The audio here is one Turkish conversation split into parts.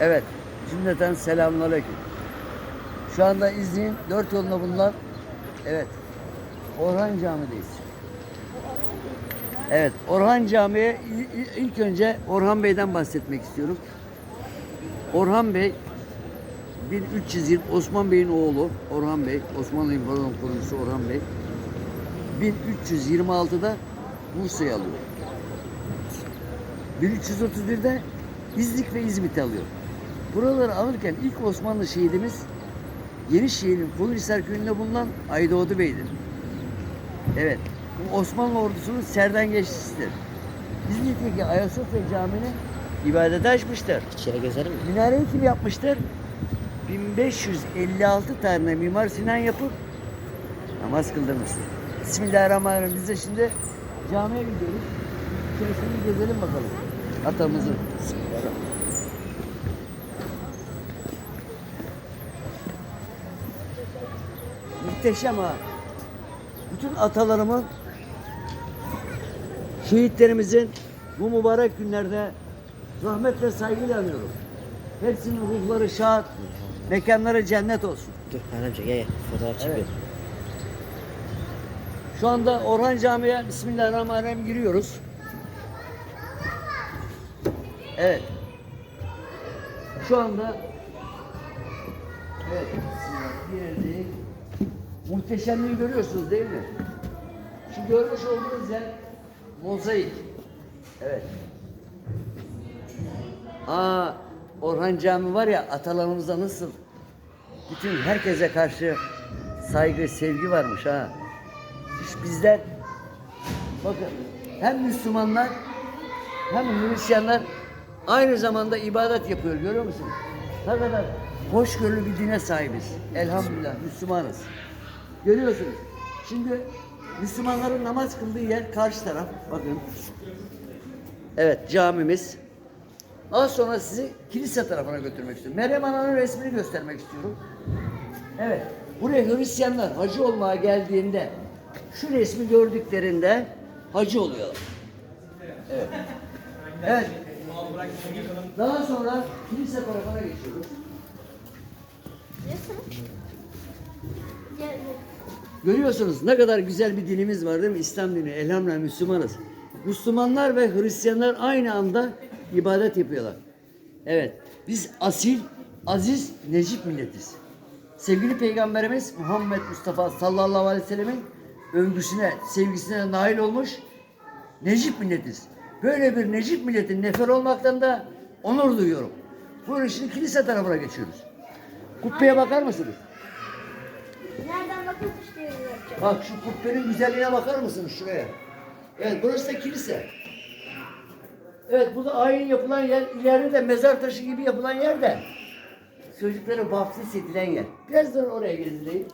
Evet, cümleten selamünaleyküm. Şu anda İznik'in dört yolunda bulunan, evet, Orhan Camii'deyiz. Evet, Orhan Camii'ye ilk önce Orhan Bey'den bahsetmek istiyorum. Orhan Bey, 1320 Osman Bey'in oğlu Orhan Bey, Osmanlı İmparatorluğu kurucusu Orhan Bey, 1326'da Bursa'yı alıyor. 1331'de İznik ve İzmit'i alıyor. Buraları alırken ilk Osmanlı şehidimiz Yenişehir'in Kuluhisar köyünde bulunan Aydoğdu Bey'dir. Evet, bu Osmanlı ordusunun serden geçişidir. İznik'teki Ayasofya Camii'ni ibadete açmıştır. İçeri gezelim mi? Minareyi kim yapmıştır? 1556 tarihinde Mimar Sinan yapıp namaz kıldırmıştır. Bismillahirrahmanirrahim. Biz de şimdi camiye gidiyoruz. İçerisini gezelim bakalım. Atamızın. Muhteşem ha. Bütün atalarımın şehitlerimizin bu mübarek günlerde rahmetle saygıyla anıyorum. Hepsinin ruhları şad, mekanları cennet olsun. Dur ben amca gel gel. Fotoğraf çekiyorum. Şu anda Orhan Camii'ye Bismillahirrahmanirrahim giriyoruz. Evet. Şu anda Evet, girdik. Muhteşemliği görüyorsunuz değil mi? Şu görmüş olduğunuz yer mozaik. Evet. Aa, Orhan Camii var ya atalarımızda nasıl bütün herkese karşı saygı, sevgi varmış ha. İşte bizler bakın hem Müslümanlar hem Hristiyanlar aynı zamanda ibadet yapıyor görüyor musunuz? Ne kadar hoşgörülü bir dine sahibiz. Elhamdülillah Müslümanız. Görüyorsunuz. Şimdi Müslümanların namaz kıldığı yer karşı taraf. Bakın. Evet camimiz. Az sonra sizi kilise tarafına götürmek istiyorum. Meryem Ana'nın resmini göstermek istiyorum. Evet. Buraya Hristiyanlar hacı olmaya geldiğinde şu resmi gördüklerinde hacı oluyorlar. Evet. Evet. Daha sonra kilise tarafına geçiyoruz. Görüyorsunuz ne kadar güzel bir dinimiz var değil mi? İslam dini. Elhamdülillah Müslümanız. Müslümanlar ve Hristiyanlar aynı anda ibadet yapıyorlar. Evet. Biz asil, aziz, necip milletiz. Sevgili Peygamberimiz Muhammed Mustafa sallallahu aleyhi ve sellemin övgüsüne, sevgisine nail olmuş necip milletiz. Böyle bir necip milletin nefer olmaktan da onur duyuyorum. Buyurun şimdi kilise tarafına geçiyoruz. Kubbeye bakar mısınız? Nereden yapacağım. Bak şu kubbenin güzelliğine bakar mısınız şuraya? Evet burası da kilise. Evet bu da ayin yapılan yer. İleride de mezar taşı gibi yapılan yer de çocuklara vaftiz edilen yer. Birazdan oraya gezdireyim.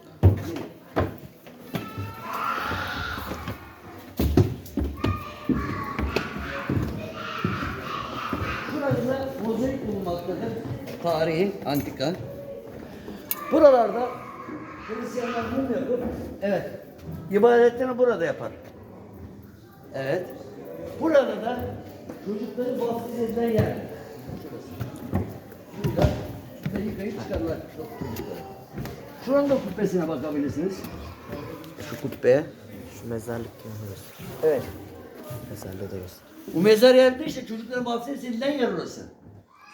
Burada da mozaik bulunmaktadır. Tarihi, antika. Buralarda Hristiyanlar bunu yapıp, evet, ibadetlerini burada yapar. Evet. Burada da çocukları vaftiz edilen yer. Şurası. Burada, şurada yıkayıp çıkarlar çocukları. Şuranın da kubbesine bakabilirsiniz. Şu kubbeye. Şu mezarlık görüyoruz. Evet. Mezarlığı da göster. Bu mezar yerde işte çocukların vaftiz edilen yer orası.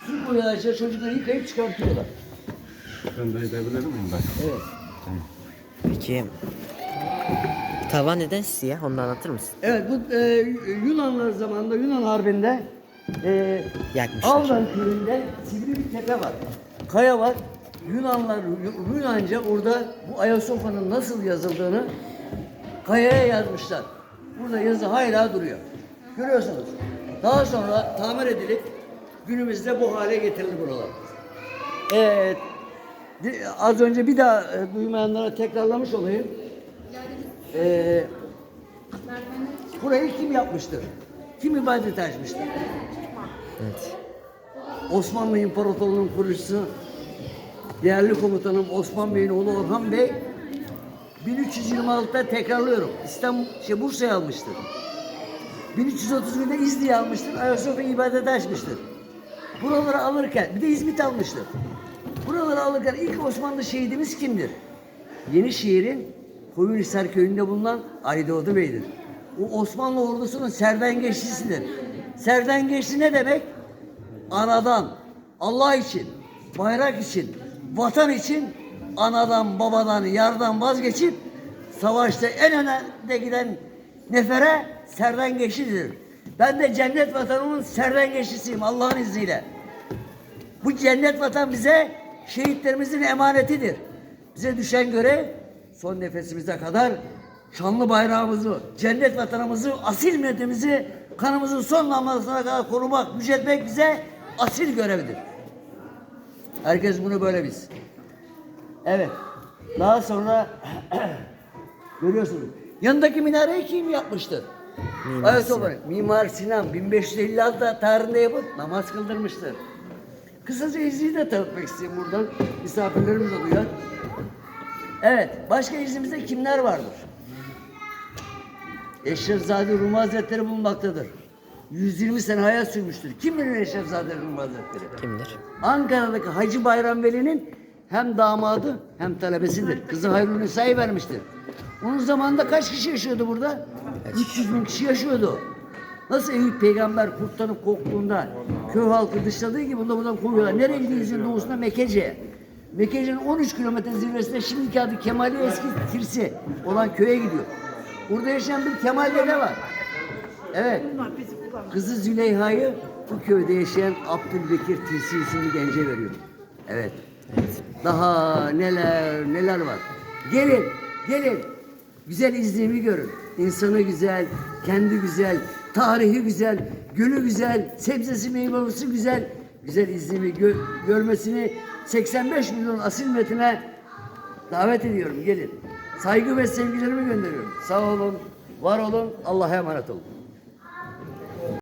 Su koyuyorlar işte çocukları yıkayıp çıkartıyorlar. Ben de edebilir miyim ben? Evet. Peki tavan neden siyah? Onu da anlatır mısın? Evet bu e, Yunanlar zamanında Yunan Harbi'nde e, Yakmışlar. Avran köyünde sivri bir tepe var. Kaya var. Yunanlar Yunanca orada bu Ayasofya'nın nasıl yazıldığını kayaya yazmışlar. Burada yazı hala duruyor. Görüyorsunuz. Daha sonra tamir edilip günümüzde bu hale getirildi buralar. Evet. Az önce bir daha e, duymayanlara tekrarlamış olayım. Ee, Burayı kim yapmıştır? Kim ibadet açmıştır? Evet. Osmanlı İmparatorluğu'nun kurucusu, değerli komutanım Osman Bey'in oğlu Orhan Bey 1326'da tekrarlıyorum. İstanbul, şey Bursa'yı almıştır. 1331'de İzni'yi almıştır. Ayasofya ibadete açmıştır. Buraları alırken, bir de İzmit almıştı. Buraları alırken ilk Osmanlı şehidimiz kimdir? Yenişehir'in Koyunhisar köyünde bulunan Ali Doğdu Bey'dir. O Osmanlı ordusunun serdengeçlisidir. Serdengeçli ne demek? Anadan, Allah için, bayrak için, vatan için anadan, babadan, yardan vazgeçip savaşta en öne giden nefere serdengeçlidir. Ben de cennet vatanımın serdengeçlisiyim Allah'ın izniyle. Bu cennet vatan bize şehitlerimizin emanetidir. Bize düşen görev son nefesimize kadar şanlı bayrağımızı, cennet vatanımızı, asil milletimizi kanımızın son damlasına kadar korumak, yüceltmek bize asil görevdir. Herkes bunu böyle bilsin. Evet. Daha sonra görüyorsunuz. Yanındaki minareyi kim yapmıştır? Mimar evet, olarak. Mimar Sinan 1556'da tarihinde yapıp namaz kıldırmıştır. Kısaca İzni'yi de tanıtmak istiyorum buradan. Misafirlerimiz duyar. Evet, başka İzni'mizde kimler vardır? Eşrefzade Rumi Hazretleri bulunmaktadır. 120 sene hayat sürmüştür. Kim bilir Eşrefzade Rumi Hazretleri? Kimdir? Ankara'daki Hacı Bayram Veli'nin hem damadı hem talebesidir. Kızı Hayrun Nisa'yı vermiştir. Onun zamanında kaç kişi yaşıyordu burada? 300 bin kişi yaşıyordu. Nasıl Eyüp peygamber kurtlanıp koktuğunda köy halkı dışladığı gibi bunu da buradan kovuyorlar. Nereye gidiyor İzmir'in doğusuna? Mekkece'ye. Mekke'nin 13 kilometre zirvesinde şimdiki adı Kemali eski Tirsi olan köye gidiyor. Burada yaşayan bir Kemal dede var. Evet. Kızı Züleyha'yı bu köyde yaşayan Abdülbekir Tirsi isimli gence veriyor. Evet. Daha neler neler var. Gelin, gelin. Güzel izlemi görün. İnsanı güzel, kendi güzel, tarihi güzel, gölü güzel, sebzesi meyvesi güzel. Güzel izlemi gö- görmesini 85 milyon asil metine davet ediyorum. Gelin. Saygı ve sevgilerimi gönderiyorum. Sağ olun, var olun, Allah'a emanet olun.